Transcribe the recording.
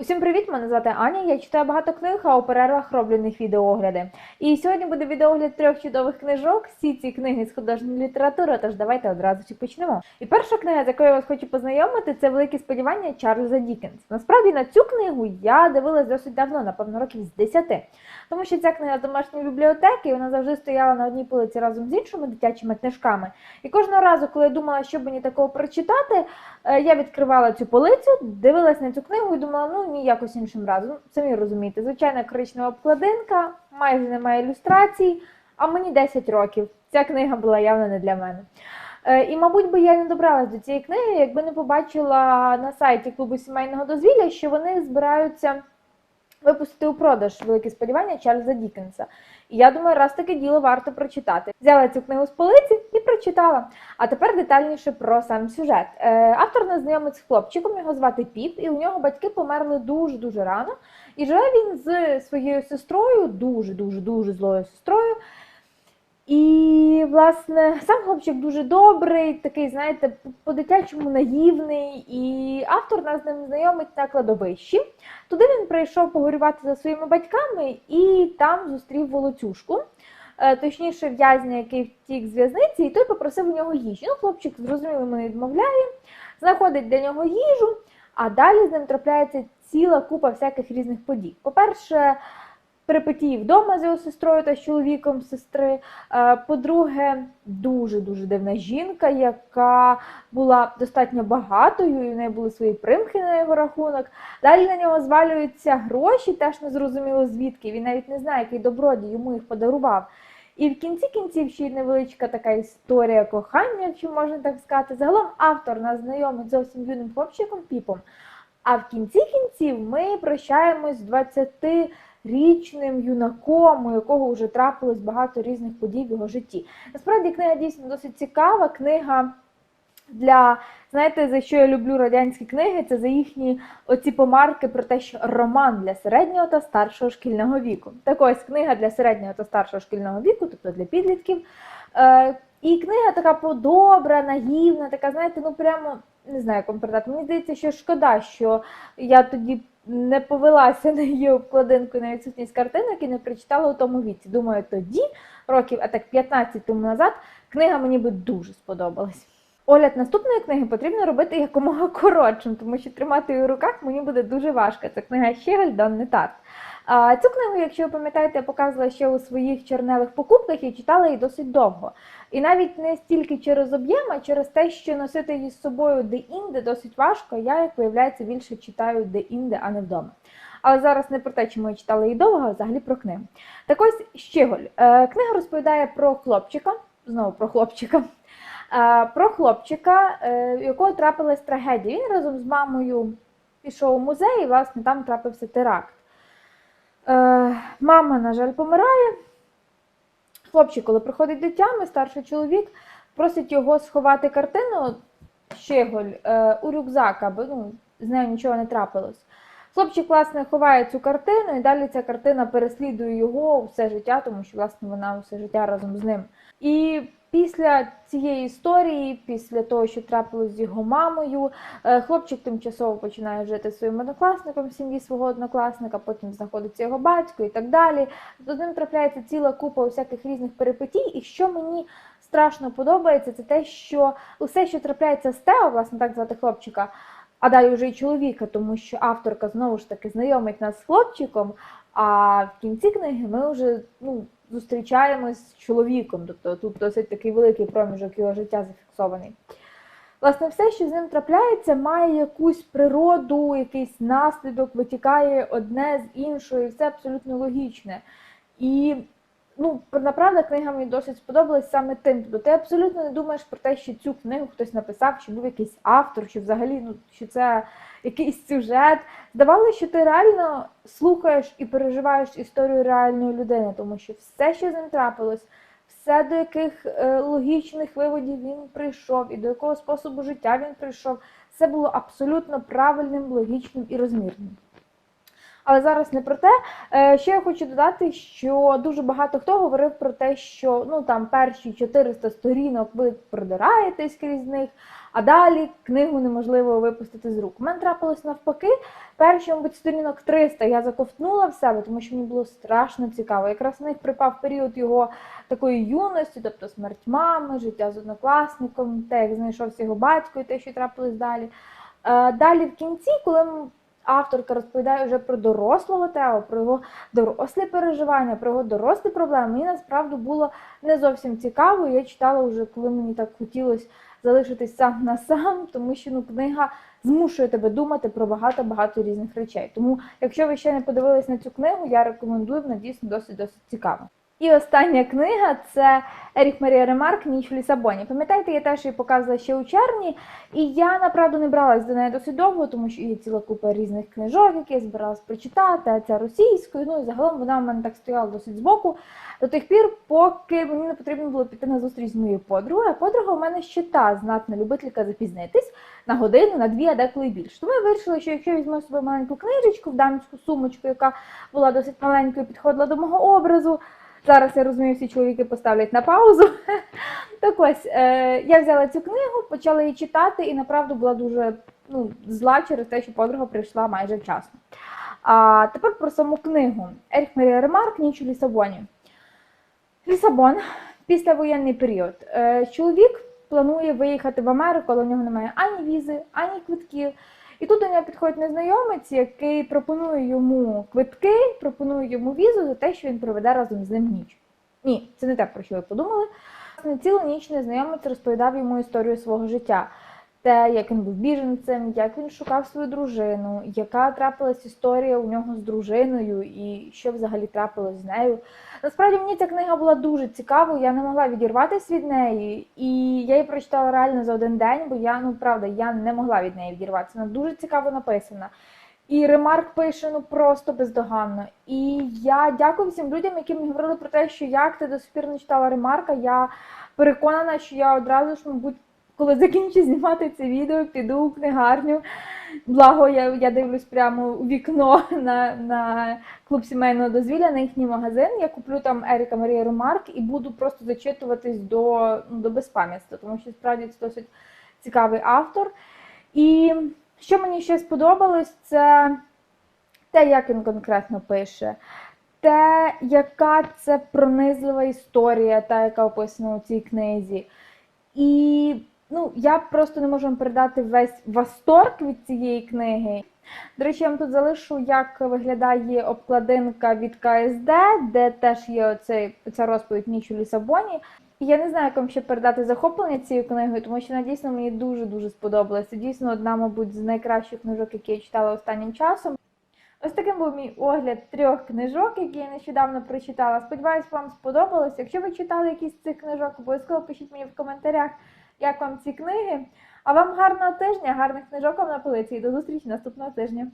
Усім привіт! Мене звати Аня. Я читаю багато книг, а у перервах роблю них відеоогляди. І сьогодні буде відеогляд трьох чудових книжок. Всі ці книги з художньої літератури, тож давайте одразу ж почнемо. І перша книга, з якою я вас хочу познайомити, це великі сподівання Чарльза Дікенс. Насправді на цю книгу я дивилась досить давно, напевно, років з 10. Тому що ця книга з домашньої бібліотеки, вона завжди стояла на одній полиці разом з іншими дитячими книжками. І кожного разу, коли я думала, що мені такого прочитати, е, я відкривала цю полицю, дивилась на цю книгу і думала, ну ні, якось іншим разом. Самі розумієте, звичайна коричнева обкладинка, майже немає ілюстрацій, а мені 10 років. Ця книга була явно не для мене. Е, І, мабуть, би я не добралась до цієї книги, якби не побачила на сайті клубу сімейного дозвілля, що вони збираються випустити у продаж великі сподівання Чарльза Дікенса. І я думаю, раз таке діло варто прочитати. Взяла цю книгу з полиці і прочитала. А тепер детальніше про сам сюжет. Е, автор не знайомить з хлопчиком, його звати Піп, і у нього батьки померли дуже дуже рано. І живе він з своєю сестрою, дуже дуже дуже злою сестрою. І, власне, сам хлопчик дуже добрий, такий, знаєте, по-дитячому наївний. І автор нас з ним знайомить на кладовищі. Туди він прийшов погорювати за своїми батьками і там зустрів волоцюжку. Е, Точніше, в'язня, який втік з в'язниці, і той попросив у нього їжі. Ну, хлопчик зрозуміло не відмовляє, знаходить для нього їжу, а далі з ним трапляється ціла купа всяких різних подій. По-перше, перипетії вдома з його сестрою та з чоловіком сестри. Е, По-друге, дуже-дуже дивна жінка, яка була достатньо багатою, і в неї були свої примхи на його рахунок. Далі на нього звалюються гроші, теж не зрозуміло звідки. Він навіть не знає, який добродій йому їх подарував. І в кінці кінців ще й невеличка така історія кохання, якщо можна так сказати. Загалом автор нас знайомить зовсім юним хлопчиком Піпом. А в кінці кінців ми прощаємось з 20-річним юнаком, у якого вже трапилось багато різних подій в його житті. Насправді книга дійсно досить цікава. Книга для знаєте, за що я люблю радянські книги, це за їхні оці помарки про те, що роман для середнього та старшого шкільного віку. Так ось книга для середнього та старшого шкільного віку, тобто для підлітків. Е, і книга така подобра, наївна, така, знаєте, ну прямо не знаю, як вам передати. Мені здається, що шкода, що я тоді не повелася на її обкладинку на відсутність картинок і не прочитала у тому віці. Думаю, тоді, років, а так 15 тому назад, книга мені би дуже сподобалась. Огляд наступної книги потрібно робити якомога коротшим, тому що тримати її у руках мені буде дуже важко. Це книга Щегель Донни Тарт. А цю книгу, якщо ви пам'ятаєте, я показувала ще у своїх черневих покупках і читала її досить довго. І навіть не стільки через об'єм, а через те, що носити її з собою де-інде досить важко. Я, як виявляється, більше читаю де-інде, а не вдома. Але зараз не про те, чому я читала її довго, а взагалі про книгу. Так ось Щеголь. Е, Книга розповідає про хлопчика, знову про хлопчика. Е, Про хлопчика, е, у якого трапилась трагедія. Він разом з мамою пішов у музей, і власне там трапився теракт. Е, Мама, на жаль, помирає. Хлопчик, коли приходить до тями, старший чоловік просить його сховати картину Щеголь е, у рюкзак, аби ну, з нею нічого не трапилось. Хлопчик, власне, ховає цю картину, і далі ця картина переслідує його все життя, тому що, власне, вона все життя разом з ним. І після цієї історії, після того, що трапилось з його мамою, е, хлопчик тимчасово починає жити своїм однокласником в сім'ї свого однокласника, потім знаходиться його батько і так далі. З ним трапляється ціла купа всяких різних перипетій, і що мені страшно подобається, це те, що усе, що трапляється з Тео, власне, так звати хлопчика, а далі вже й чоловіка, тому що авторка знову ж таки знайомить нас з хлопчиком. А в кінці книги ми вже ну, зустрічаємось з чоловіком, тобто тут досить такий великий проміжок його життя зафіксований. Власне, все, що з ним трапляється, має якусь природу, якийсь наслідок, витікає одне з іншого, і все абсолютно логічне. І ну, направда, книга мені досить сподобалась саме тим. Тобто ти абсолютно не думаєш про те, що цю книгу хтось написав, чи був якийсь автор, чи взагалі ну, що це якийсь сюжет. Здавалося, що ти реально слухаєш і переживаєш історію реальної людини, тому що все, що з ним трапилось, все, до яких е, логічних виводів він прийшов, і до якого способу життя він прийшов, все було абсолютно правильним, логічним і розмірним. Але зараз не про те. Е, Ще я хочу додати, що дуже багато хто говорив про те, що ну там перші 400 сторінок ви продираєтесь крізь них, а далі книгу неможливо випустити з рук. У мене трапилось навпаки. Перші, мабуть, сторінок 300 я заковтнула в себе, тому що мені було страшно цікаво. Якраз в них припав період його такої юності, тобто смерть мами, життя з однокласником, те, як знайшовся його батько і те, що трапилось далі. Е, Далі в кінці, коли авторка розповідає вже про дорослого Тео, про його дорослі переживання, про його дорослі проблеми, мені насправді було не зовсім цікаво. Я читала вже, коли мені так хотілося залишитись сам на сам, тому що ну, книга змушує тебе думати про багато-багато різних речей. Тому, якщо ви ще не подивились на цю книгу, я рекомендую, вона дійсно досить досить цікава. І остання книга це Ерік Марія Ремарк Ніч в Лісабоні. Пам'ятаєте, я теж її показувала ще у червні, і я направду не бралась до неї досить довго, тому що є ціла купа різних книжок, які я збиралась прочитати, а це російською. Ну і загалом вона в мене так стояла досить збоку до тих пір, поки мені не потрібно було піти на зустріч з моєю подругою. А подруга у мене ще та знатна любителька запізнитись на годину, на дві, а деколи більше. Тому я вирішила, що якщо я візьму з собою маленьку книжечку, в дамську сумочку, яка була досить маленькою, підходила до мого образу. Зараз я розумію, всі чоловіки поставлять на паузу. Так ось е, я взяла цю книгу, почала її читати, і направду була дуже ну, зла через те, що подруга прийшла майже вчасно. А тепер про саму книгу. Еріх Марія Ремарк Ніч у Лісабоні. Лісабон, післявоєнний період. Е, чоловік планує виїхати в Америку, але у нього немає ані візи, ані квитків. І тут до нього підходить незнайомець, який пропонує йому квитки, пропонує йому візу за те, що він проведе разом з ним ніч. Ні, це не те, про що ви подумали. Цілу ніч незнайомець розповідав йому історію свого життя. Те, як він був біженцем, як він шукав свою дружину, яка трапилась історія у нього з дружиною, і що взагалі трапилось з нею. Насправді мені ця книга була дуже цікавою, я не могла відірватися від неї, і я її прочитала реально за один день, бо я, ну правда, я не могла від неї відірватися. Вона дуже цікаво написана. І ремарк пише ну просто бездоганно. І я дякую всім людям, які мені говорили про те, що як ти до сих пір не читала ремарка. Я переконана, що я одразу ж, мабуть, коли закінчу знімати це відео, піду у книгарню. Благо, я, я дивлюсь прямо у вікно на, на клуб сімейного дозвілля, на їхній магазин. Я куплю там Еріка Марія Ремарк і буду просто зачитуватись до, ну, до безпам'ятства, тому що справді це досить цікавий автор. І що мені ще сподобалось, це те, як він конкретно пише, те, яка це пронизлива історія, та, яка описана у цій книзі. І ну, я просто не можу вам передати весь восторг від цієї книги. До речі, я вам тут залишу, як виглядає обкладинка від КСД, де теж є оцей, ця розповідь ніч у Лісабоні. Я не знаю, як вам ще передати захоплення цією книгою, тому що вона дійсно мені дуже-дуже сподобалася. Дійсно одна, мабуть, з найкращих книжок, які я читала останнім часом. Ось таким був мій огляд трьох книжок, які я нещодавно прочитала. Сподіваюсь, вам сподобалось. Якщо ви читали якісь з цих книжок, обов'язково пишіть мені в коментарях, як вам ці книги. А вам гарного тижня, гарних книжок вам на полиці і до зустрічі наступного тижня.